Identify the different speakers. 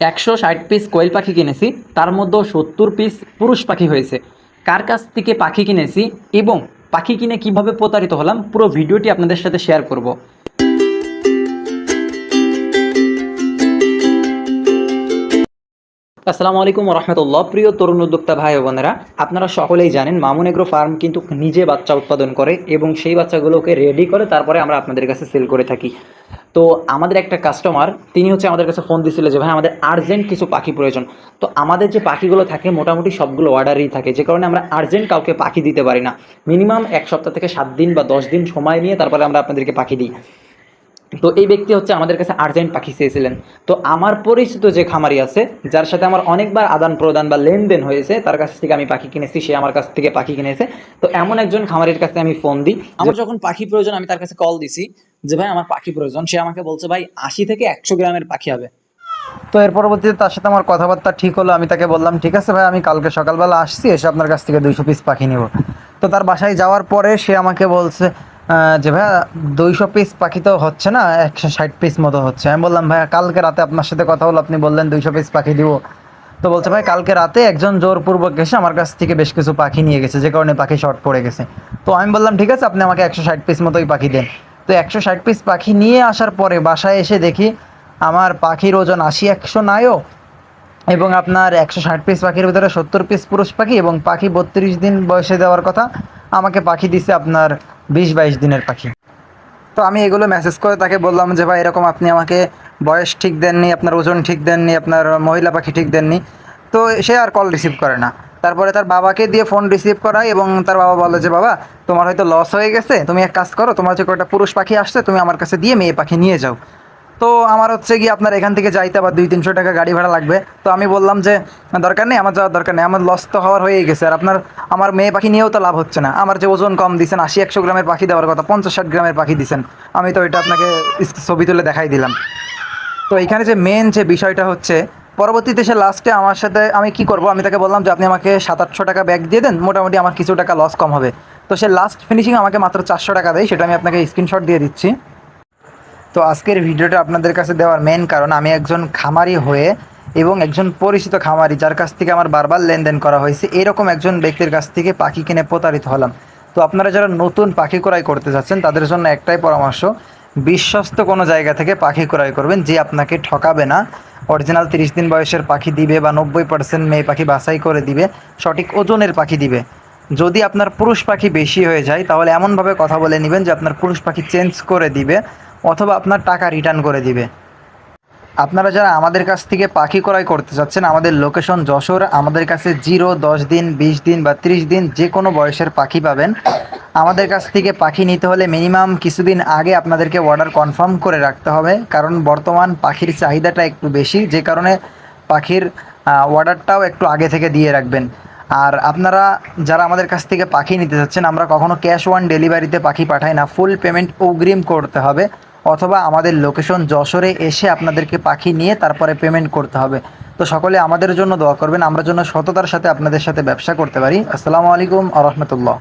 Speaker 1: একশো ষাট পিস কোয়েল পাখি কিনেছি, তার মধ্যেও সত্তর পিস পুরুষ পাখি হয়েছে। কার কাছ থেকে পাখি কিনেছি এবং পাখি কিনে কীভাবে প্রতারিত হলাম, পুরো ভিডিওটি আপনাদের সাথে শেয়ার করব। আসসালামু আলাইকুম রহমতুল্লাহ প্রিয় তরুণ উদ্যোক্তা ভাই বোনেরা, আপনারা সকলেই জানেন মামুন এগ্রো ফার্ম কিন্তু নিজে বাচ্চা উৎপাদন করে এবং সেই বাচ্চাগুলোকে রেডি করে তারপরে আমরা আপনাদের কাছে সেল করে থাকি। তো আমাদের একটা কাস্টমার তিনি হচ্ছে আমাদের কাছে ফোন দিছিল যে, ভাই, আমাদের আর্জেন্ট কিছু পাখি প্রয়োজন। তো আমাদের যে পাখিগুলো থাকে, মোটামুটি সবগুলো অর্ডারই থাকে। যে কারণে আমরা আর্জেন্ট কাউকে পাখি দিতে পারি না। মিনিমাম এক সপ্তাহ থেকে সাত দিন বা দশ দিন সময় নিয়ে তারপরে আমরা আপনাদেরকে পাখি দিই। তো এই ব্যক্তি হচ্ছে আমাদের কাছে আর্জেন্ট পাখি চেয়েছিলেন। তো আমার পরিচিত যে খামারি আছে যার সাথে আমার অনেকবার আদান প্রদান বা লেনদেন হয়েছে তার কাছ থেকে আমি পাখি কিনেছি সে আমার কাছ থেকে পাখি কিনেছে। তো এমন একজন খামারির কাছে আমি ফোন দিই আমার যখন পাখি প্রয়োজন আমি তার কাছে কল দিছি যে ভাই আমার পাখি প্রয়োজন। সে আমাকে বলছে ভাই আশি থেকে একশো গ্রামের পাখি হবে।
Speaker 2: তো এর পরবর্তীতে তার সাথে আমার কথাবার্তা ঠিক হলো আমি তাকে বললাম ঠিক আছে ভাই আমি কালকে সকালবেলা আসছি এসে আপনার কাছ থেকে দুইশো পিস পাখি নিব। তো তার বাসায় যাওয়ার পরে সে আমাকে বলছে যে ভাইয়া, দুইশো পিস পাখি তো হচ্ছে না, একশো ষাট পিস মতো হচ্ছে। আমি বললাম, ভাইয়া, কালকে রাতে আপনার সাথে কথা হলো, আপনি বললেন দুইশো পিস পাখি দিব। তো বলছে, ভাই, কালকে রাতে একজন জোরপূর্বক এসে আমার কাছ থেকে বেশ কিছু পাখি নিয়ে গেছে, যে কারণে পাখি শর্ট পড়ে গেছে। তো আমি বললাম, ঠিক আছে, আপনি আমাকে একশো ষাট পিস মতোই পাখি দেন। তো একশো ষাট পিস পাখি নিয়ে আসার পরে বাসায় এসে দেখি, আমার পাখির ওজন আশি একশো নাইও এবং আপনার একশো ষাট পিস পাখির ভিতরে সত্তর পিস পুরুষ পাখি এবং পাখি বত্রিশ দিন বয়সে দেওয়ার কথা। আমাকে পাখি দিছে আপনার বিশ বাইশ দিনের পাখি। তো আমি এগুলো মেসেজ করে তাকে বললাম যে, ভাই, এরকম আপনি আমাকে বয়স ঠিক দেননি, আপনার ওজন ঠিক দেননি, আপনার মহিলা পাখি ঠিক দেননি। তো সে আর কল রিসিভ করে না। তারপরে তার বাবাকে দিয়ে ফোন রিসিভ করায় এবং তার বাবা বলে যে, বাবা, তোমার হয়তো লস হয়ে গেছে। তুমি এক কাজ করো, তোমার যে কয়টা পুরুষ পাখি আসছে, তুমি আমার কাছে দিয়ে মেয়ে পাখি নিয়ে যাও। তো আমার হচ্ছে কি আপনার এখান থেকে যাইতে আবার দুই তিনশো টাকা গাড়ি ভাড়া লাগবে। তো আমি বললাম যে, দরকার নেই, আমার যাওয়ার দরকার নেই, আমার লস তো হওয়ার হয়েই গেছে। আর আপনার, আমার মেয়ে পাখি নিয়েও তো লাভ হচ্ছে না। আমার যে ওজন কম দিচ্ছেন আশি, একশো গ্রামের পাখি দেওয়ার কথা, পঞ্চাশ, ষাট গ্রামের পাখি দিছেন। আমি তো এটা আপনাকে ছবি তুলে দেখাই দিলাম। তো এখানে যে মেন যে বিষয়টা হচ্ছে, পরবর্তীতে সে লাস্টে আমার সাথে আমি কি করব? আমি তাকে বললাম যে, আপনি আমাকে সাত, আটশো টাকা ব্যাগ দিয়ে দেন, মোটামুটি আমার কিছু টাকা লস কম হবে। তো সে লাস্ট ফিনিশিং আমাকে মাত্র চারশো টাকা দেয়, সেটা আমি আপনাকে স্ক্রিনশট দিয়ে দিচ্ছি। তো আজকের ভিডিওটা আপনাদের কাছে দেওয়ার মেন কারণ, আমি একজন খামারি হয়ে এবং একজন পরিচিত খামারি যার কাছ থেকে আমার বারবার লেনদেন করা হয়েছে, এরকম একজন ব্যক্তির কাছ থেকে পাখি কিনে প্রতারিত হলাম। তো আপনারা যারা নতুন পাখি ক্রয় করতে চাচ্ছেন তাদের জন্য একটাই পরামর্শ, বিশ্বস্ত কোনো জায়গা থেকে পাখি ক্রয় করবেন যে আপনাকে ঠকাবে না। অরিজিনাল তিরিশ দিন বয়সের পাখি দিবে বা নব্বই পার্সেন্ট মেয়ে পাখি বাছাই করে দিবে, সঠিক ওজনের পাখি দিবে। যদি আপনার পুরুষ পাখি বেশি হয়ে যায়, তাহলে এমনভাবে কথা বলে নেবেন যে আপনার পুরুষ পাখি চেঞ্জ করে দিবে। অথবা আপনার টাকা রিটার্ন করে দিবে। আপনারা যারা আমাদের কাছ থেকে পাখি ক্রয় করতে চাচ্ছেন আমাদের লোকেশন যশোর, আমাদের কাছে জিরো, দশ দিন, বিশ দিন বা ত্রিশ দিন যে কোনো বয়সের পাখি পাবেন। আমাদের কাছ থেকে পাখি নিতে হলে মিনিমাম কিছুদিন আগে আপনাদেরকে অর্ডার কনফার্ম করে রাখতে হবে। কারণ বর্তমান পাখির চাহিদাটা একটু বেশি, যে কারণে পাখির অর্ডারটাও একটু আগে থেকে দিয়ে রাখবেন। আর আপনারা যারা আমাদের কাছ থেকে পাখি নিতে চাচ্ছেন আমরা কখনো ক্যাশ ওয়ান ডেলিভারিতে পাখি পাঠাই না। ফুল পেমেন্ট অগ্রিম করতে হবে। অথবা আমাদের লোকেশন যশোরে এসে আপনাদেরকে পাখি নিয়ে তারপরে পেমেন্ট করতে হবে। তো সকলে আমাদের জন্য দোয়া করবেন, আমরা জন্য সততার সাথে আপনাদের সাথে ব্যবসা করতে পারি। আসসালামু আলাইকুম আ রহমতুল্লাহ।